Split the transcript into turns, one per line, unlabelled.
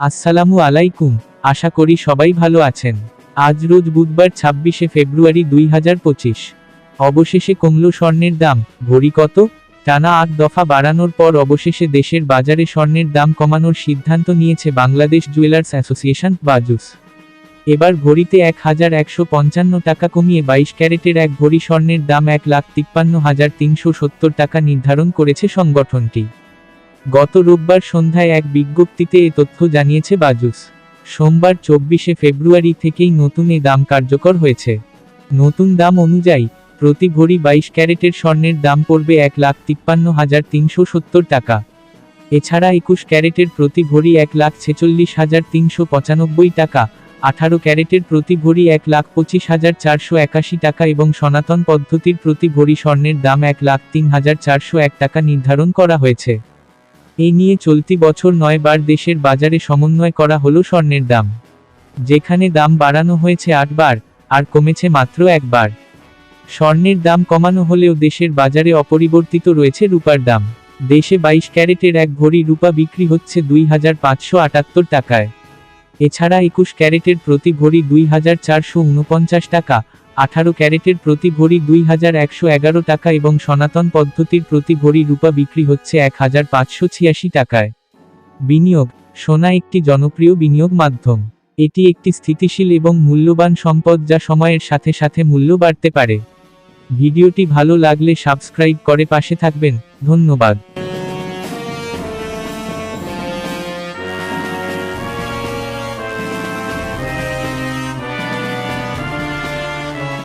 আসসালামু আলাইকুম, আশা করি সবাই ভালো আছেন। আজ রোজ বুধবার ছাব্বিশে ফেব্রুয়ারি দুই হাজার পঁচিশ। অবশেষে কমল স্বর্ণের দাম, ভরি কত? টানা আট দফা বাড়ানোর পর অবশেষে দেশের বাজারে স্বর্ণের দাম কমানোর সিদ্ধান্ত নিয়েছে বাংলাদেশ জুয়েলার্স অ্যাসোসিয়েশন, বাজুস। এবার ভরিতে এক হাজার একশো পঞ্চান্ন টাকা কমিয়ে বাইশ ক্যারেটের এক ভরি স্বর্ণের দাম এক লাখ তিপ্পান্ন হাজার তিনশো সত্তর টাকা নির্ধারণ করেছে সংগঠনটি। গত রোববার সন্ধ্যায় এক বিজ্ঞপ্তিতে এ তথ্য জানিয়েছে বাজুস। সোমবার চব্বিশে ফেব্রুয়ারি থেকেই নতুন এ দাম কার্যকর হয়েছে। নতুন দাম অনুযায়ী, প্রতি ভরি বাইশ ক্যারেটের স্বর্ণের দাম পড়বে এক লাখ তিপ্পান্ন হাজার তিনশো সত্তর টাকা। এছাড়া একুশ ক্যারেটের প্রতি ভরি এক লাখ ছেচল্লিশ হাজার তিনশো পঁচানব্বই টাকা, আঠারো ক্যারেটের প্রতি ভরি এক লাখ পঁচিশ হাজার চারশো একাশি টাকা এবং সনাতন পদ্ধতির প্রতি ভরি স্বর্ণের দাম এক লাখ তিন হাজার চারশো এক টাকা নির্ধারণ করা হয়েছে। এই নিয়ে চলতি বছর নয় বার দেশের বাজারে সমন্বয় করা হলো স্বর্ণের দাম। যেখানে দাম বাড়ানো হয়েছে আটবার আর কমেছে মাত্র একবার স্বর্ণের দাম কমানো হলেও দেশের বাজারে অপরিবর্তিত রয়েছে রূপার দাম। দেশে বাইশ ক্যারেটের এক ভরি রূপা বিক্রি হচ্ছে দুই হাজার পাঁচশো আটাত্তর টাকায়। এছাড়া একুশ ক্যারেটের প্রতি ভরি দুই হাজার চারশো উনপঞ্চাশ টাকা আঠারো ক্যারেটের প্রতি ভরি দুই হাজার একশো এগারো টাকা এবং সনাতন পদ্ধতির প্রতি ভরি রূপা বিক্রি হচ্ছে এক হাজার পাঁচশো ছিয়াশি টাকায়। বিনিয়োগ, সোনা একটি জনপ্রিয় বিনিয়োগ মাধ্যম। এটি একটি স্থিতিশীল এবং মূল্যবান সম্পদ যা সময়ের সাথে সাথে মূল্য বাড়তে পারে। ভিডিওটি ভালো লাগলে সাবস্ক্রাইব করে পাশে থাকবেন। ধন্যবাদ।